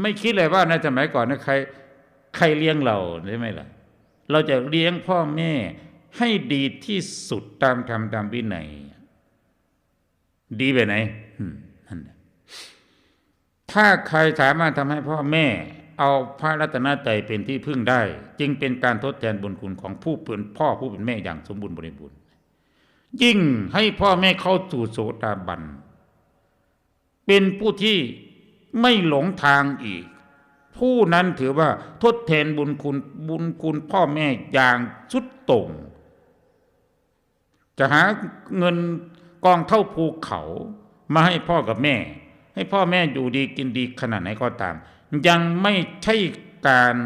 ไม่คิดเลยว่าในสมัยก่อนนะใครใครเลี้ยงเราใช่ไหมล่ะ เราจะเลี้ยงพ่อแม่ให้ดีที่สุดตามธรรมตามวินัยดีไปไหนนั่นถ้าใครสามารถทำให้พ่อแม่ เอาพระรัตนตรัยเป็นที่พึ่งได้ จึงเป็นการทดแทนบุญคุณของผู้เป็นพ่อผู้เป็นแม่อย่างสมบูรณ์บริบูรณ์ยิ่งให้พ่อแม่เข้าสู่โสดาบัน เป็นผู้ที่ ไม่หลงทางอีก ผู้นั้นถือว่าทดแทนบุญคุณบุญคุณพ่อแม่อย่างสุดต่งจะหาเงินกองเท่าภูเขามาให้พ่อกับแม่ ให้พ่อแม่อยู่ดีกินดีขนาดไหนก็ตาม ยังไม่ใช่การ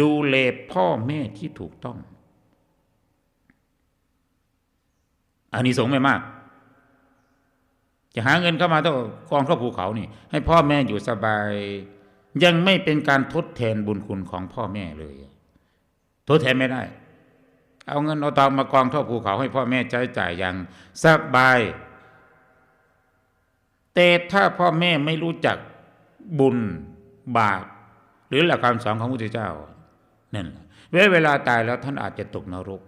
ดูแลพ่อแม่ที่ถูกต้องอันนี้สงไม่มาก จะหาเงินเข้ามาต้องกองเข้าภูเขานี่ ให้พ่อแม่อยู่สบาย ยังไม่เป็นการทดแทนบุญคุณของพ่อแม่เลย ทดแทนไม่ได้ เอาเงินเอาทองมากองเท่าภูเขา ให้พ่อแม่ใช้จ่ายอย่างสบายแต่ถ้าพ่อแม่ไม่รู้จักบุญบาปหรือหลักคำสอนของพระพุทธเจ้านั่นแหละเวลาตายแล้วท่านอาจจะตกนรก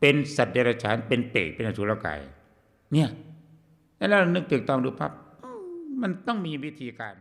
เป็นสัตว์เดรัจฉานเป็นเปรตเป็นอสุรกาย เนี่ย แล้วเรานึกตึกตองดูปั๊บอืมมันต้องมีวิธีการ